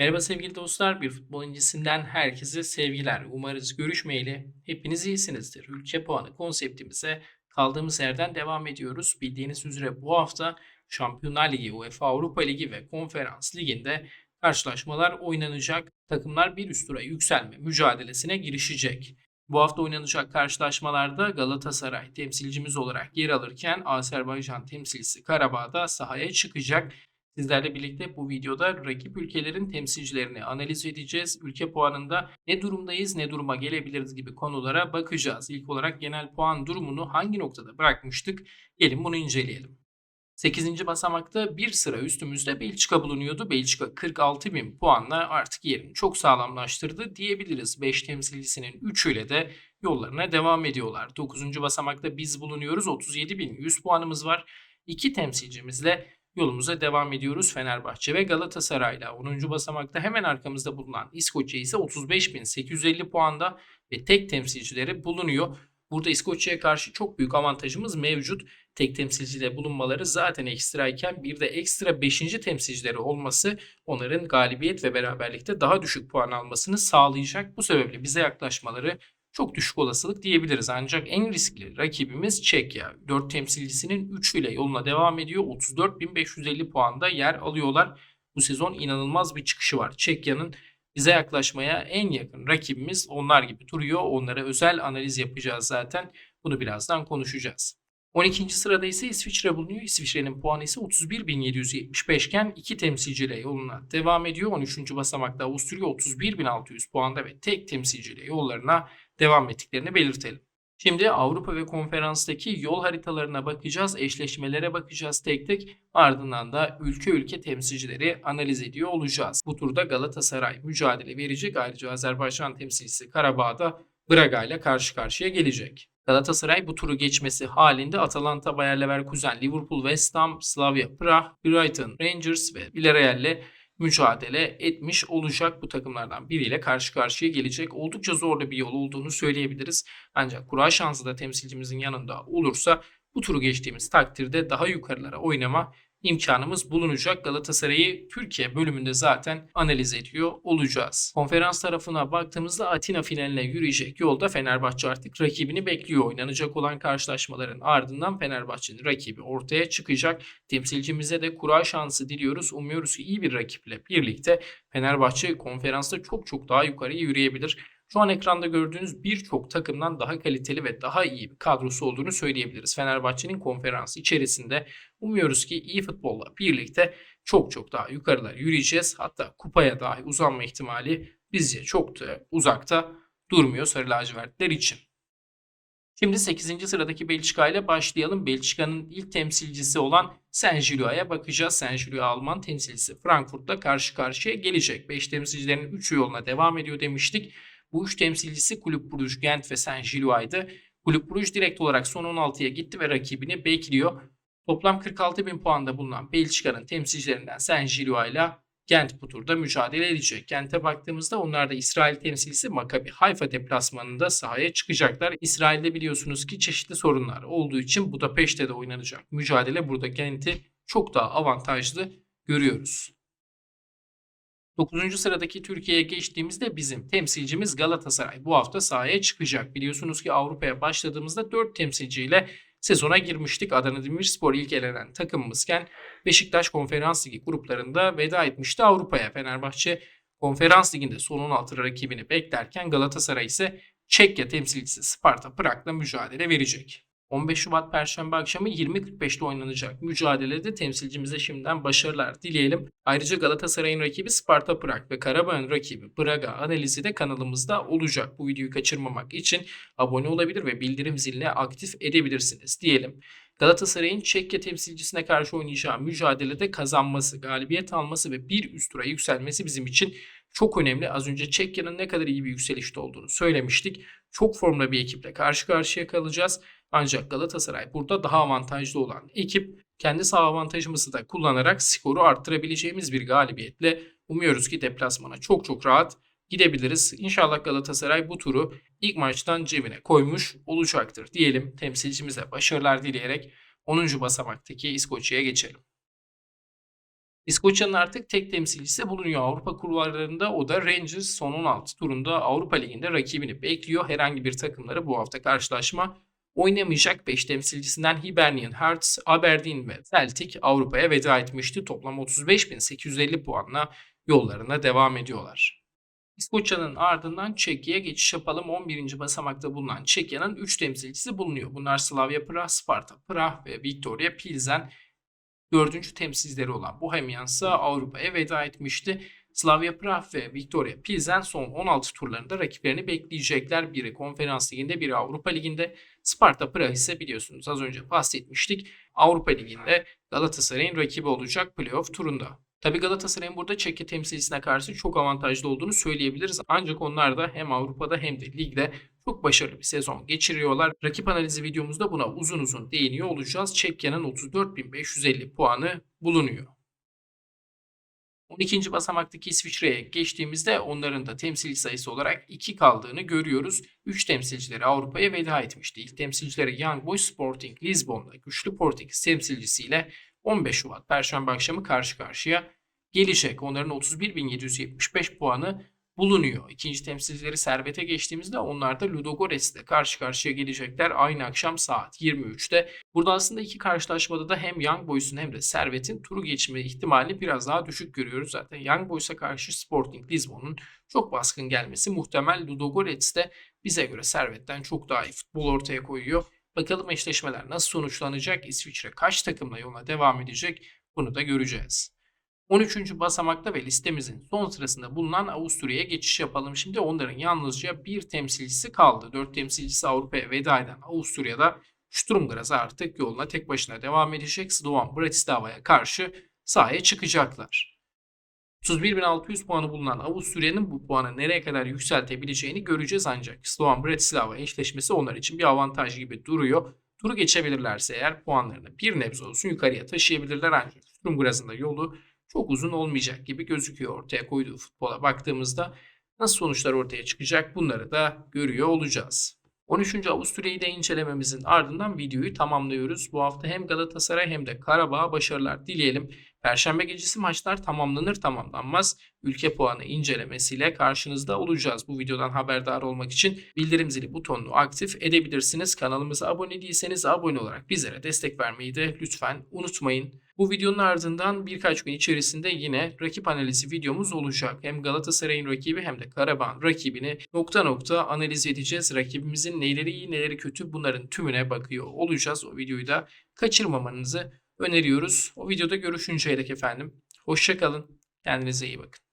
Merhaba sevgili dostlar, bir futbol incisinden herkese sevgiler. Umarız görüşmeyeli hepiniz iyisinizdir. Ülke puanı konseptimize kaldığımız yerden devam ediyoruz. Bildiğiniz üzere bu hafta Şampiyonlar Ligi, UEFA Avrupa Ligi ve Konferans Ligi'nde karşılaşmalar oynanacak. Takımlar bir üst tura yükselme mücadelesine girişecek. Bu hafta oynanacak karşılaşmalarda Galatasaray temsilcimiz olarak yer alırken Azerbaycan temsilcisi Karabağ'da sahaya çıkacak. Sizlerle birlikte bu videoda rakip ülkelerin temsilcilerini analiz edeceğiz. Ülke puanında ne durumdayız, ne duruma gelebiliriz gibi konulara bakacağız. İlk olarak genel puan durumunu hangi noktada bırakmıştık? Gelin bunu inceleyelim. 8. basamakta bir sıra üstümüzde Belçika bulunuyordu. Belçika 46 bin puanla artık yerini çok sağlamlaştırdı diyebiliriz. 5 temsilcisinin 3'üyle de yollarına devam ediyorlar. 9. basamakta biz bulunuyoruz. 37 bin 100 puanımız var. 2 temsilcimizle yolumuza devam ediyoruz Fenerbahçe ve Galatasaray'la. 10. basamakta hemen arkamızda bulunan İskoçya ise 35.850 puanda ve tek temsilcileri bulunuyor. Burada İskoçya'ya karşı çok büyük avantajımız mevcut. Tek temsilcide bulunmaları zaten ekstrayken bir de ekstra 5. temsilcileri olması onların galibiyet ve beraberlikte daha düşük puan almasını sağlayacak. Bu sebeple bize yaklaşmaları çok düşük olasılık diyebiliriz. Ancak en riskli rakibimiz Çekya. 4 temsilcisinin 3'üyle yoluna devam ediyor. 34.550 puanda yer alıyorlar. Bu sezon inanılmaz bir çıkışı var. Çekya'nın bize yaklaşmaya en yakın rakibimiz onlar gibi duruyor. Onlara özel analiz yapacağız zaten. Bunu birazdan konuşacağız. 12. sırada ise İsviçre bulunuyor. İsviçre'nin puanı ise 31.775 iken iki temsilciyle yoluna devam ediyor. 13. basamakta Avusturya 31.600 puanda ve tek temsilciyle yollarına devam ettiklerini belirtelim. Şimdi Avrupa ve konferanstaki yol haritalarına bakacağız, eşleşmelere bakacağız tek tek. Ardından da ülke ülke temsilcileri analiz ediyor olacağız. Bu turda Galatasaray mücadele verecek. Ayrıca Azerbaycan temsilcisi Karabağ'da Braga ile karşı karşıya gelecek. Galatasaray bu turu geçmesi halinde Atalanta, Bayer Leverkusen, Liverpool, West Ham, Slavia Prag, Brighton, Rangers ve Villarreal ile mücadele etmiş olacak. Bu takımlardan biriyle karşı karşıya gelecek. Oldukça zorlu bir yol olduğunu söyleyebiliriz. Ancak kura şansı da temsilcimizin yanında olursa bu turu geçtiğimiz takdirde daha yukarılara oynama imkanımız bulunacak. Galatasaray'ı Türkiye bölümünde zaten analiz ediyor olacağız. Konferans tarafına baktığımızda Atina finaline yürüyecek yolda Fenerbahçe artık rakibini bekliyor. Oynanacak olan karşılaşmaların ardından Fenerbahçe'nin rakibi ortaya çıkacak. Temsilcimize de kura şansı diliyoruz. Umuyoruz ki iyi bir rakiple birlikte Fenerbahçe konferansta çok çok daha yukarıya yürüyebilir. Şu an ekranda gördüğünüz birçok takımdan daha kaliteli ve daha iyi bir kadrosu olduğunu söyleyebiliriz. Fenerbahçe'nin konferansı içerisinde umuyoruz ki iyi futbolla birlikte çok çok daha yukarılar yürüyeceğiz. Hatta kupaya dahi uzanma ihtimali bizce çok da uzakta durmuyor Sarı lacivertler için. Şimdi 8. sıradaki Belçika ile başlayalım. Belçika'nın ilk temsilcisi olan Saint Gillois'a bakacağız. Saint Gillois Alman temsilcisi Frankfurt'la karşı karşıya gelecek. 5 temsilcilerin 3'ü yoluna devam ediyor demiştik. Bu üç temsilcisi Kulüp Bruges, Gent ve Saint Gillois'dı. Kulüp Bruges direkt olarak son 16'ya gitti ve rakibini bekliyor. Toplam 46 bin puanda bulunan Belçika'nın temsilcilerinden Saint Gillois ile Gent bu turda mücadele edecek. Gent'e baktığımızda onlar da İsrail temsilcisi Maccabi Haifa deplasmanında sahaya çıkacaklar. İsrail'de biliyorsunuz ki çeşitli sorunlar olduğu için Budapeşte de oynanacak. Mücadele burada Gent'i çok daha avantajlı görüyoruz. 9. sıradaki Türkiye'ye geçtiğimizde bizim temsilcimiz Galatasaray bu hafta sahaya çıkacak. Biliyorsunuz ki Avrupa'ya başladığımızda 4 temsilciyle sezona girmiştik. Adana Demirspor ilk elenen takımımızken Beşiktaş Konferans Ligi gruplarında veda etmişti Avrupa'ya. Fenerbahçe Konferans Ligi'nde son 16 rakibini beklerken Galatasaray ise Çekya temsilcisi Sparta Prag'la mücadele verecek. 15 Şubat Perşembe akşamı 20.45'te oynanacak mücadelede temsilcimize şimdiden başarılar dileyelim. Ayrıca Galatasaray'ın rakibi Sparta Prag ve Karabağ'ın rakibi Braga analizi de kanalımızda olacak. Bu videoyu kaçırmamak için abone olabilir ve bildirim zilini aktif edebilirsiniz diyelim. Galatasaray'ın Çekya temsilcisine karşı oynayacağı mücadelede kazanması, galibiyet alması ve bir üst tura yükselmesi bizim için çok önemli. Az önce Çekya'nın ne kadar iyi bir yükselişte olduğunu söylemiştik. Çok formda bir ekiple karşı karşıya kalacağız. Ancak Galatasaray burada daha avantajlı olan ekip kendi sağ avantajımızı da kullanarak skoru arttırabileceğimiz bir galibiyetle umuyoruz ki deplasmana çok çok rahat gidebiliriz. İnşallah Galatasaray bu turu ilk maçtan cebine koymuş olacaktır diyelim. Temsilcimize başarılar dileyerek 10. basamaktaki İskoçya'ya geçelim. İskoçya'nın artık tek temsilcisi bulunuyor Avrupa kulvarlarında. O da Rangers son 16 turunda Avrupa Ligi'nde rakibini bekliyor. Herhangi bir takımları bu hafta karşılaşma oynamayacak 5 temsilcisinden Hibernian Hearts, Aberdeen ve Celtic Avrupa'ya veda etmişti. Toplam 35.850 puanla yollarına devam ediyorlar. İskoçya'nın ardından Çekya'ya geçiş yapalım. 11. basamakta bulunan Çekya'nın 3 temsilcisi bulunuyor. Bunlar Slavia Prag, Sparta Prag ve Victoria Pilsen. Dördüncü temsilcileri olan Bohemians ise Avrupa'ya veda etmişti. Slavia Prag ve Victoria Pilsen son 16 turlarında rakiplerini bekleyecekler. Biri Konferans Ligi'nde, biri Avrupa Ligi'nde. Sparta Prag ise biliyorsunuz az önce bahsetmiştik. Avrupa Ligi'nde Galatasaray'ın rakibi olacak playoff turunda. Tabi Galatasaray'ın burada Çekya temsilcisine karşı çok avantajlı olduğunu söyleyebiliriz. Ancak onlar da hem Avrupa'da hem de ligde çok başarılı bir sezon geçiriyorlar. Rakip analizi videomuzda buna uzun uzun değiniyor olacağız. Çekya'nın 34.550 puanı bulunuyor. 12. basamaktaki İsviçre'ye geçtiğimizde onların da temsilci sayısı olarak 2 kaldığını görüyoruz. 3 temsilcileri Avrupa'ya veda etmişti. İlk temsilcileri Young Boys Sporting Lisbon'da güçlü Portekiz temsilcisiyle 15 Şubat Perşembe akşamı karşı karşıya gelecek. Onların 31.775 puanı bulunuyor. İkinci temsilcileri Servet'e geçtiğimizde onlar da Ludogorets'le karşı karşıya gelecekler aynı akşam saat 23'te. Burada aslında iki karşılaşmada da hem Young Boys'un hem de Servet'in turu geçme ihtimali biraz daha düşük görüyoruz. Zaten Young Boys'a karşı Sporting Lisbon'un çok baskın gelmesi muhtemel. Ludogorets de bize göre Servet'ten çok daha iyi futbol ortaya koyuyor. Bakalım eşleşmeler nasıl sonuçlanacak? İsviçre kaç takımla yoluna devam edecek? Bunu da göreceğiz. 13. basamakta ve listemizin son sırasında bulunan Avusturya'ya geçiş yapalım. Şimdi onların yalnızca bir temsilcisi kaldı. 4 temsilcisi Avrupa'ya veda eden Avusturya'da Sturm Graz artık yoluna tek başına devam edecek. Slovan Bratislava'ya karşı sahaya çıkacaklar. 31.600 puanı bulunan Avusturya'nın bu puanı nereye kadar yükseltebileceğini göreceğiz ancak Slovan Bratislava eşleşmesi onlar için bir avantaj gibi duruyor. Turu geçebilirlerse eğer puanlarını bir nebze olsun yukarıya taşıyabilirler ancak Sturm Graz'ın da yolu çok uzun olmayacak gibi gözüküyor ortaya koyduğu futbola baktığımızda. Nasıl sonuçlar ortaya çıkacak bunları da görüyor olacağız. 13. Avusturya'yı da incelememizin ardından videoyu tamamlıyoruz. Bu hafta hem Galatasaray hem de Karabağ'a başarılar dileyelim. Perşembe gecesi maçlar tamamlanır tamamlanmaz ülke puanı incelemesiyle karşınızda olacağız. Bu videodan haberdar olmak için bildirim zili butonunu aktif edebilirsiniz. Kanalımıza abone değilseniz abone olarak bizlere destek vermeyi de lütfen unutmayın. Bu videonun ardından birkaç gün içerisinde yine rakip analizi videomuz olacak. Hem Galatasaray'ın rakibi hem de Karabağ'ın rakibini nokta nokta analiz edeceğiz. Rakibimizin neleri iyi neleri kötü bunların tümüne bakıyor olacağız. O videoyu da kaçırmamanızı öneriyoruz. O videoda görüşünceye dek efendim. Hoşçakalın. Kendinize iyi bakın.